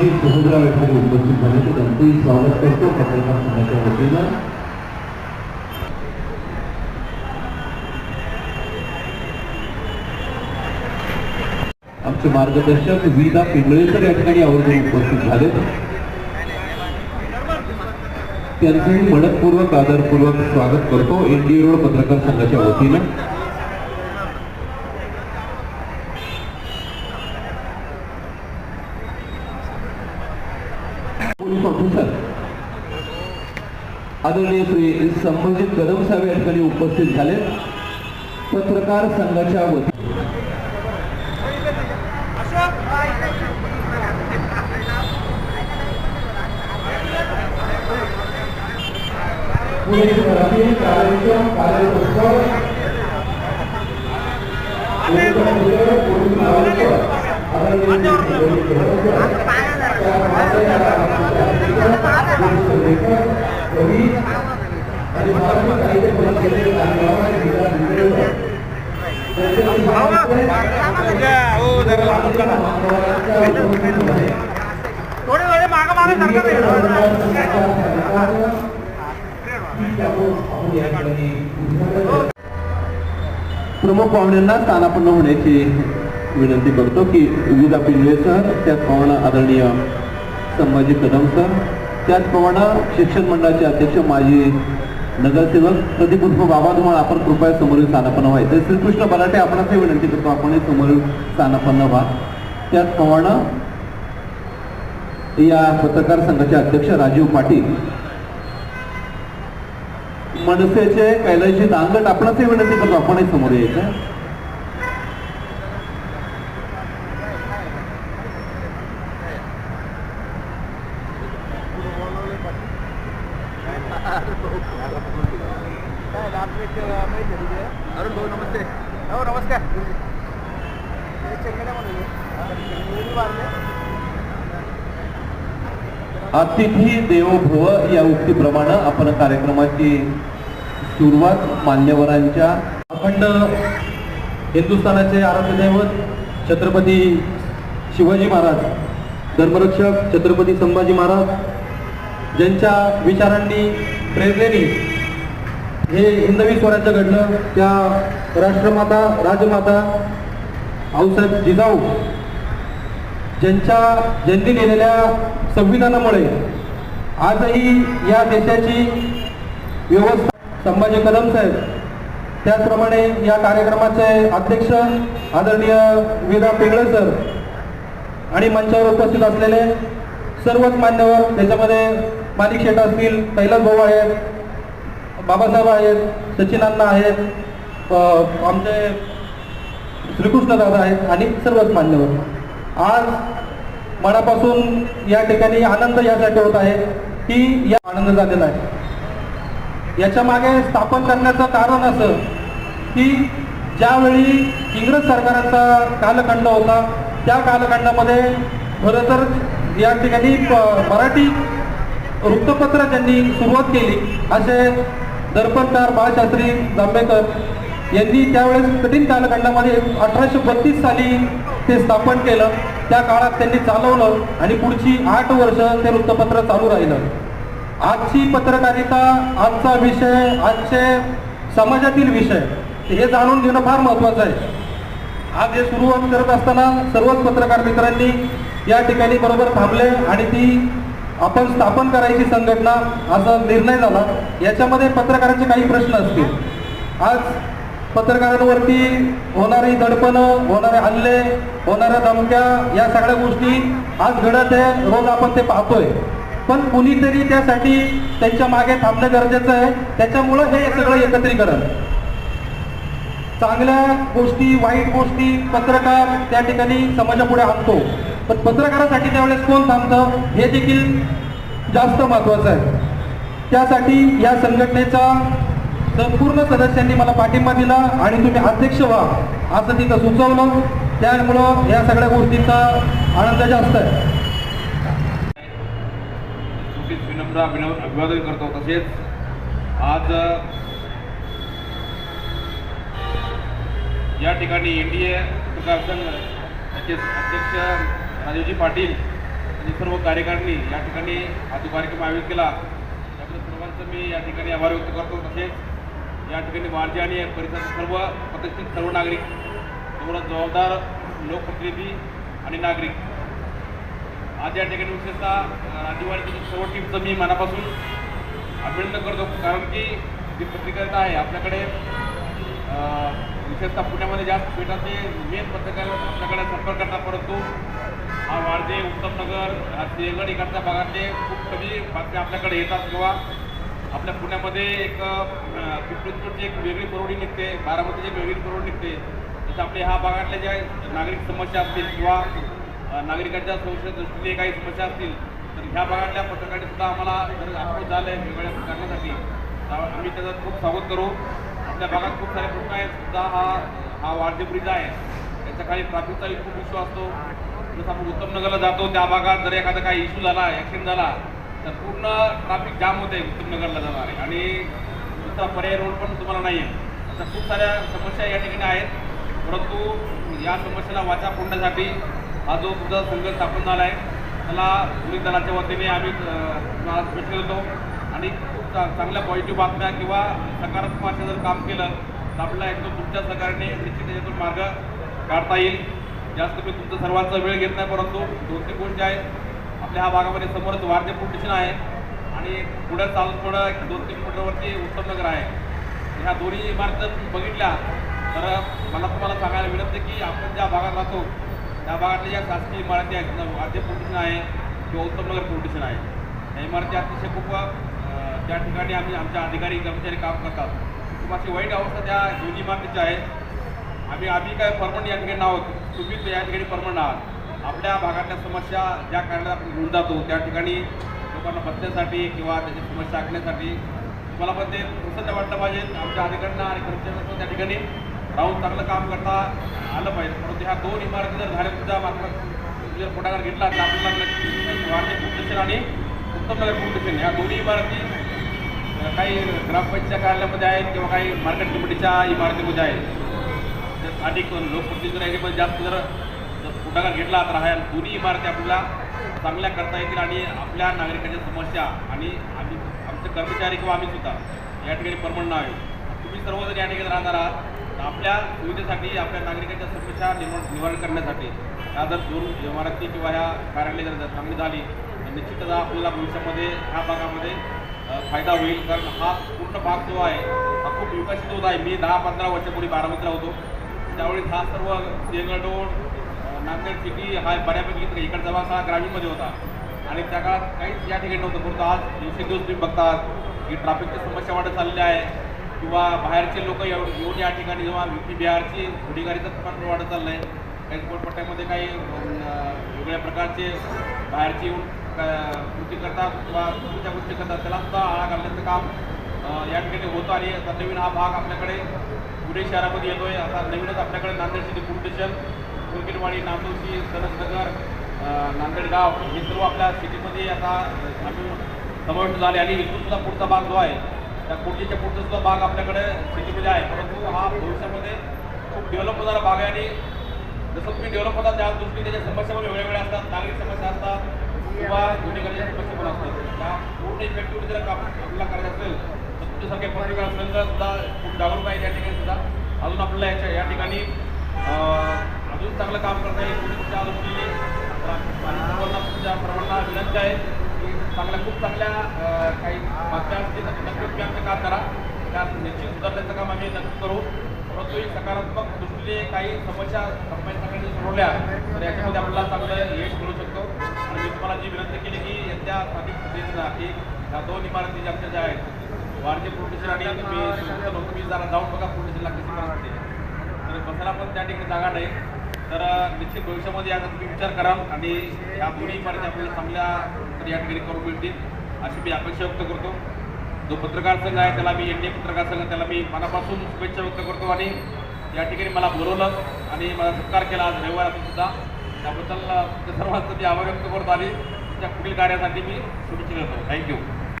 राजेशजी सुभद्रा या उपस्थित झाले तर त्यांचंही स्वागत करतो पत्रकार संघाच्या वतीनं. आमचे मार्गदर्शक विदा पिंगळेकर या ठिकाणी आवर्जून उपस्थित झाले त्यांचंही मनपूर्वक आदरपूर्वक स्वागत करतो. एनडीए रोड पत्रकार संघाच्या वतीनं. पोलीस ऑफिसर आदरणीय श्री संभाजी कदम साहेब या ठिकाणी उपस्थित झाले. पत्रकार संघाच्या वती कार्यक्रम थोडे थोडे मागं मागे सरकार प्रमुख पाहुण्यांना स्थानापन्न होण्याची विनंती करतो की विविध पिंगळे सर त्याचप्रमाणे आदरणीय संभाजी कदम सर त्याचप्रमाणे शिक्षण मंडळाचे अध्यक्ष माजी नगरसेवक प्रदीप उर्फ बाबा तुम्हाला आपण कृपया समोरील स्थानापन्न व्हायचं श्रीकृष्ण बराटे आपणच विनंती करतो आपण समोरील स्थानापन्न व्हा. त्याचप्रमाणे या पत्रकार संघाचे अध्यक्ष राजीव पाटील. मनसेचे कैलाशी दांगट आपणच विनंती करतो आपणही समोर यायचं अरुण भाऊ नमस्ते हो नमस्कार अतिथी देवो भव या उक्तीप्रमाणे आपण कार्यक्रमाची सुरुवात मान्यवरांच्या अखंड हिंदुस्थानाचे आराध्य दैवत छत्रपती शिवाजी महाराज धर्मरक्षक छत्रपती संभाजी महाराज ज्यांच्या विचारांनी प्रेरणेने हे हिंदवी स्वराज्य घडलं त्या राष्ट्रमाता राजमाता आऊसाहेब जिजाऊ ज्यांच्या ज्यांनी लिहिलेल्या संविधानामुळे आजही या देशाची व्यवस्था संभाजी कदम साहेब त्याचप्रमाणे या कार्यक्रमाचे अध्यक्ष आदरणीय विदा पिंगळे सर आणि मंचावर उपस्थित असलेले सर्वच मान्यवर त्याच्यामध्ये माणिक शेठ असतील कैलास भाऊ आहेत बाबासाहेब आहेत सचिन अण्णा आहेत आमचे श्रीकृष्ण दादा आहेत आणि सर्वच मान्यवर. आज मनापासून या ठिकाणी आनंद यासाठी होत आहे की या आनंद झालेला आहे. याच्या मागे स्थापन करण्याचं कारण असं की ज्यावेळी इंग्रज सरकाराचा कालखंड होता त्या कालखंडामध्ये खरं तर या ठिकाणी मराठी वृत्तपत्र ज्यांनी सुरुवात केली असे दर्पणकार बाळशास्त्री जांभेकर यांनी त्यावेळेस कठीण कालखंडामध्ये अठराशे बत्तीस साली ते स्थापन केलं. त्या काळात त्यांनी चालवलं आणि पुढची आठ वर्ष ते वृत्तपत्र चालू राहिलं. आजची पत्रकारिता आजचा विषय आजचे समाजातील विषय हे जाणून घेणं फार महत्त्वाचं आहे. आज हे सुरुवात करत असताना सर्वच पत्रकार मित्रांनी या ठिकाणी बरोबर थांबले आणि ती आपण स्थापन करायची संघटना असा निर्णय झाला. याच्यामध्ये पत्रकारांचे काही प्रश्न असतील. आज पत्रकारांवरती होणारी दडपणं होणारे हल्ले होणाऱ्या धमक्या या सगळ्या गोष्टी आज घडत आहे रोज आपण ते पाहतोय. पण कुणीतरी त्यासाठी त्यांच्या मागे थांबणं गरजेचं आहे. त्याच्यामुळं हे सगळं एकत्रीकरण. चांगल्या गोष्टी वाईट गोष्टी पत्रकार त्या ठिकाणी समाजापुढे आणतो पण पत्रकारासाठी त्यावेळेस कोण थांबतं हे देखील जास्त महत्वाचं आहे. त्यासाठी या संघटनेचा संपूर्ण सदस्यांनी मला पाठिंबा दिला आणि तुम्ही अध्यक्ष व्हा असं तिथं सुचवलं. त्यामुळं या सगळ्या गोष्टीचा आनंद जास्त आहे. विनम्र अभिवादन करतो तसेच आज या ठिकाणी एन डी ए पत्रकार संघ अध्यक्ष राजीवजी पाटील आणि सर्व कार्यकारिणी या ठिकाणी हा जो कार्यक्रम आयोजित केला. त्याबद्दल सर्वांचं मी या ठिकाणी आभार व्यक्त करतो तसेच या ठिकाणी वारजे आणि परिसरातील सर्व प्रतिष्ठित सर्व नागरिक सर्व जबाबदार लोकप्रतिनिधी आणि नागरिक. आज या ठिकाणी विशेषतः अ, सर्व टीमचं मी मनापासून अभिनंदन करतो. कारण की जी पत्रकारिता आहे आपल्याकडे विशेषतः पुण्यामध्ये जास्त भेटाचे मेन पत्रकार आपल्याकडे संपर्क करतात. परंतु हा वारजे उत्तमनगर हा सिंहगड इकडच्या भागातले खूप कमी बातम्या आपल्याकडे येतात किंवा आपल्या पुण्यामध्ये एक पिंपरीची एक वेगळी परवडी निघते बारामतीची एक वेगळी परवडी निघते. तसं आपल्या ह्या भागातल्या ज्या नागरिक समस्या असतील किंवा नागरिकांच्या सुरक्षेच्या दृष्टीने काही समस्या असतील तर ह्या भागातल्या पत्रकारांनी सुद्धा आम्हाला जर अप्रोच झालं आहे वेगवेगळ्या करण्यासाठी आम्ही त्याचं खूप स्वागत करू. आपल्या भागात खूप सारे प्रश्न आहेत सुद्धा हा हा वारजे ब्रिज आहे. त्याच्याखाली ट्रॅफिकचा खूप इश्यू असतो. जसं आपण उत्तमनगरला जातो त्या भागात जर एखादा काही इश्यू झाला ॲक्सिडेंट झाला तर पूर्ण ट्रॅफिक जाम होते उत्तमनगरला जाणारे. आणि तुमचा पर्याय रोड पण तुम्हाला नाही आहे अशा खूप साऱ्या समस्या या ठिकाणी आहेत. परंतु या समस्येला वाचा फोडण्यासाठी हा जो तुमचा संघ स्थापन झाला आहे त्याला पोलीस दलाच्या वतीने आम्ही तुम्हाला शुभेच्छा देतो. आणि खूप चांगल्या पॉझिटिव्ह बातम्या किंवा सकारात्मक असं जर काम केलं तर आपल्याला एकदम तुमच्या सरकारने निश्चित याच्यातून मार्ग काढता येईल. जास्त मी तुमचा सर्वांचा वेळ घेत नाही परंतु दोन तीन गोष्टी आहेत आपल्या ह्या भागामध्ये समोरच वारजे पोलीस स्टेशन आहे आणि पुढे चालून थोडं एक दोन तीन किलोमीटरवरती उत्तमनगर आहे. ह्या दोन्ही इमारती जर बघितल्या तर मला तुम्हाला सांगायला विनंती की आपण ज्या भागात राहतो त्या भागातल्या ज्या शासकीय इमारती आहेत जसं वाद्य स्टेशन आहे किंवा उत्तम नगर पोलीस स्टेशन आहे या इमारती अतिशय खूप त्या ठिकाणी आम्ही आमच्या अधिकारी कर्मचारी काम करतात. खूप अशी वाईट अवस्था त्या दोन्ही इमारतीची आहे. आम्ही आम्ही काय परमनंट या ठिकाणी आहोत तुम्ही या ठिकाणी परमनंट आहात. आपल्या भागातल्या समस्या ज्या कारणात आपण घेऊन जातो त्या ठिकाणी लोकांना बसण्यासाठी किंवा त्याची समस्या ऐकण्यासाठी तुम्हाला पण ते प्रसन्न वाटलं पाहिजे. आमच्या अधिकाऱ्यांना आणि कर्मचाऱ्यांना त्या ठिकाणी राहून चांगलं काम करता आलं पाहिजे. परंतु ह्या दोन इमारती जर झाल्या तुमच्या जर पुढाकार घेतला तर आपल्याला नक्की आणि उत्तमनगर पोलीस स्टेशन ह्या दोन्ही इमारती काही ग्रामपंचायत कार्यालयामध्ये आहेत किंवा काही मार्केट कमिटीच्या इमारतीमध्ये आहेत. अधिक लोकप्रतिनिधी राहिले पण जास्त जर पुढाकार घेतला तर ह्या दोन्ही इमारती आपल्याला चांगल्या करता येतील आणि आपल्या नागरिकांच्या समस्या आणि आम्ही आमचे कर्मचारी किंवा आम्ही सुद्धा या ठिकाणी परमण आहे. तुम्ही सर्वजण या ठिकाणी राहणार आहात. तर आपल्या सुविधेसाठी आपल्या नागरिकांच्या समस्या निर्माण निवारण करण्यासाठी ह्या जर दोन इमारती किंवा ह्या कार्यालय जर चांगली झाली तर निश्चितच आपल्याला भविष्यामध्ये ह्या भागामध्ये फायदा होईल. कारण हा पूर्ण भाग जो आहे हा खूप विकसित होत आहे. मी दहा पंधरा वर्षापूर्वी बारामतीला होतो. त्यावेळी हा सर्व सिंहगड नांदेड सिटी हा बऱ्यापैकी इकडे- इकडचा भाग हा ग्रामीणमध्ये होता. आणि त्या काळात काहीच या ठिकाणी नव्हतं. परंतु आज दिवसेंदिवस तुम्ही बघतात की ट्रॅफिकची समस्या वाढत चालली आहे. किंवा बाहेरचे लोक येऊन या ठिकाणी जेव्हा युपी बिहारची गुन्हेगारीचं प्रमाण वाढत चाललं आहे काही कोटपट्ट्यामध्ये काही वेगळ्या प्रकारचे बाहेरचे येऊन कृती करतात किंवा चुकीच्या गोष्टी करतात त्याला सुद्धा आळा घालण्याचं काम या ठिकाणी होतं आणि आता नवीन हा भाग आपल्याकडे पुणे शहरामध्ये येतोय. आता नवीनच आपल्याकडे Nanded city police station Kurkirwadi Nandoshi Sarasnagar Nandedgaon Nanded गाव हे सर्व आपल्या सिटीमध्ये आता आम्ही समाविष्ट झाले आणि इथून सुद्धा पुढचा भाग जो आहे त्या कुर्जीच्या पुढचा सुद्धा भाग आपल्याकडे सिटीमध्ये आहे. परंतु हा भविष्यामध्ये खूप डेव्हलप होणारा भाग आहे आणि जसं तुम्ही डेव्हलप होता त्या दृष्टीने त्याच्या समस्या पण वेगळ्या असतात. नागरिक समस्या असतात किंवा गुन्हेगारीच्या समस्या पण असतात. त्या पूर्ण इफेक्टिव्ह जर काम आपल्याला करायचं असेल तर तुमच्यासारखे पत्रकार संघ सुद्धा खूप जागरूक आहे या ठिकाणी सुद्धा. अजून आपल्याला याच्या या ठिकाणी अजून चांगलं काम करता येईल. तुमच्या दृष्टीने सर्वांना तुमच्या सर्वांना विनंती आहे की चांगल्या खूप चांगल्या काही बातम्या असतील नक्कीच तुम्ही आमचं काम करा. त्या निश्चित सुधारण्याचं काम आम्ही नक्की करू. परंतु एक सकारात्मक दृष्टीने काही समस्या कंपनी सगळ्यांनी सोडवल्या तर याच्यामध्ये आपल्याला चांगलं यश मिळू शकतो. आणि मी तुम्हाला जी विनंती केली की येत्या स्थानिक प्रतिनिधींना की ह्या दोन इमारती ज्या आमच्या ज्या आहेत वारजे पोलिटिशन आणि तुम्ही तुम्ही जरा जाऊन बघा पोलिटिशनला कशी तर बसायला पण त्या ठिकाणी जागा नाही. तर निश्चित भविष्यामध्ये याचा तुम्ही विचार कराल आणि या दोन्ही इमारती आपल्याला चांगल्या तर या ठिकाणी करून मिळतील अशी मी अपेक्षा व्यक्त करतो. जो पत्रकार संघ आहे त्याला मी एन डी पत्रकार संघ त्याला मी मनापासून शुभेच्छा व्यक्त करतो आणि या ठिकाणी मला बोलवलं आणि मला सत्कार केला आज रविवार असून सुद्धा. त्याबद्दल सर्वांचं मी आभार व्यक्त करतो आणि त्या पुढील कार्यासाठी मी शुभेच्छा देतो. थँक्यू.